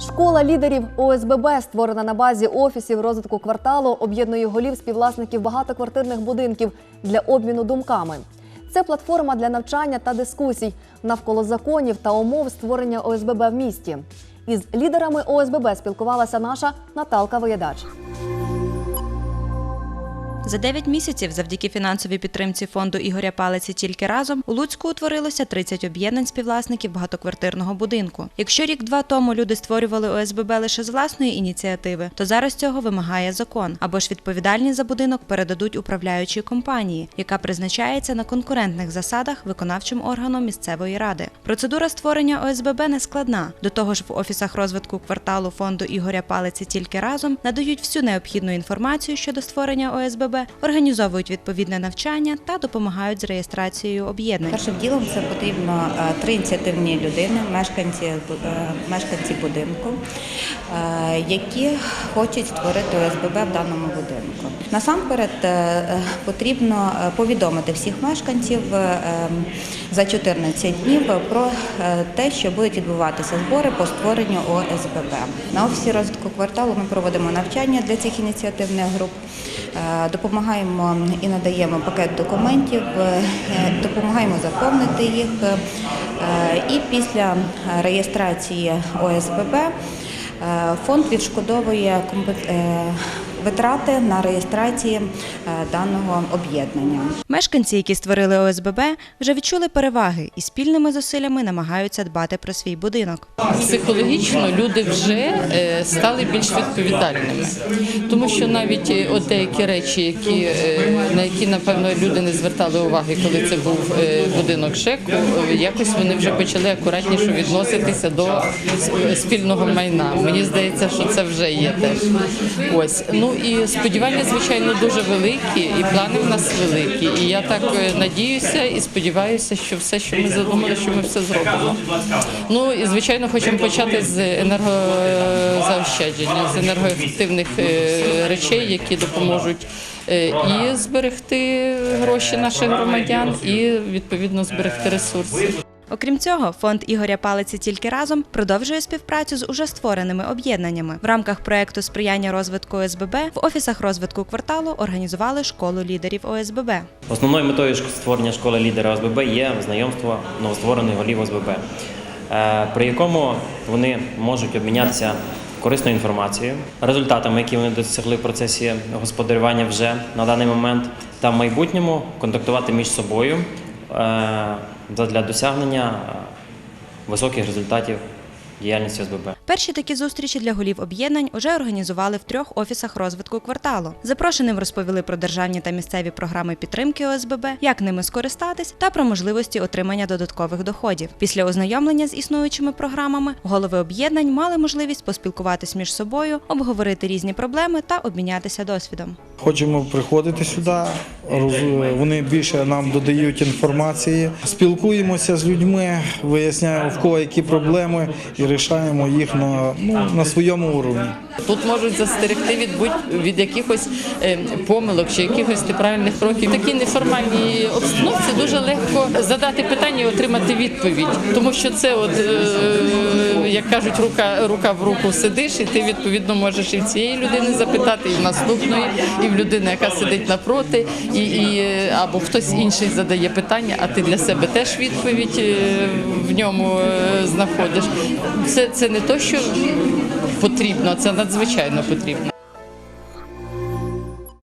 Школа лідерів ОСББ, створена на базі офісів розвитку кварталу, об'єднує голів співвласників багатоквартирних будинків для обміну думками. Це платформа для навчання та дискусій навколо законів та умов створення ОСББ в місті. Із лідерами ОСББ спілкувалася наша Наталка Воєдач. За 9 місяців, завдяки фінансовій підтримці фонду Ігоря Палиці тільки разом у Луцьку утворилося 30 об'єднань співвласників багатоквартирного будинку. Якщо рік-два тому люди створювали ОСББ лише з власної ініціативи, то зараз цього вимагає закон або ж відповідальність за будинок передадуть управляючій компанії, яка призначається на конкурентних засадах виконавчим органом місцевої ради. Процедура створення ОСББ не складна. До того ж, в офісах розвитку кварталу фонду Ігоря Палиці тільки разом надають всю необхідну інформацію щодо створення ОСББ, організовують відповідне навчання та допомагають з реєстрацією об'єднань. Першим ділом це потрібно е, три ініціативні людини, мешканці, е, мешканці будинку, е, які хочуть створити ОСББ в даному будинку. Насамперед потрібно повідомити всіх мешканців ем, за 14 днів про те, що будуть відбуватися збори по створенню ОСББ. На офісі розвитку кварталу ми проводимо навчання для цих ініціативних груп. Е, Допомагаємо і надаємо пакет документів, е, допомагаємо заповнити їх. е, І після реєстрації ОСББ фонд відшкодовує витрати на реєстрації е, даного об'єднання. Мешканці, які створили ОСББ, вже відчули переваги і спільними зусиллями намагаються дбати про свій будинок. Психологічно люди вже е, стали більш відповідальними, тому що навіть е, от деякі речі, які на які напевно люди не звертали уваги, коли це був будинок ШЕКу, якось вони вже почали акуратніше відноситися до спільного майна. Мені здається, що це вже є теж. Ось ну і сподівання, звичайно, дуже великі, і плани в нас великі. І я так е, надіюся і сподіваюся, що все, що ми задумали, що ми все зробимо. Ну і звичайно, хочемо почати з енергозаощадження, з енергоефективних е, речей, які допоможуть е, і зберегти гроші наших громадян, і відповідно зберегти ресурси. Окрім цього, фонд Ігоря Палиці тільки разом продовжує співпрацю з уже створеними об'єднаннями. В рамках проекту сприяння розвитку ОСББ в офісах розвитку кварталу організували школу лідерів ОСББ. Основною метою створення школи лідера ОСББ є знайомство новостворених голів ОСББ, е, при якому вони можуть обмінятися корисною інформацією, результатами, які вони досягли в процесі господарювання вже на даний момент, та в майбутньому контактувати між собою е, для досягнення високих результатів діяльності ОСББ. Перші такі зустрічі для голів об'єднань уже організували в трьох офісах розвитку кварталу. Запрошеним розповіли про державні та місцеві програми підтримки ОСББ, як ними скористатись, та про можливості отримання додаткових доходів. Після ознайомлення з існуючими програмами голови об'єднань мали можливість поспілкуватись між собою, обговорити різні проблеми та обмінятися досвідом. Хочемо приходити сюди, вони більше нам додають інформації. Спілкуємося з людьми, виясняємо в кого які проблеми і рішаємо їх на, ну, на своєму уровні. Тут можуть застерегти від будь від якихось е, помилок чи якихось неправильних кроків. В такій неформальній обстановці дуже легко задати питання і отримати відповідь, тому що це, от е, як кажуть, рука рука в руку сидиш, і ти відповідно можеш і в цієї людини запитати, і в наступної, і в людини, яка сидить напроти, і, і е, або хтось інший задає питання, а ти для себе теж відповідь в ньому знаходиш. Це, це не то, що потрібно, це надзвичайно потрібно.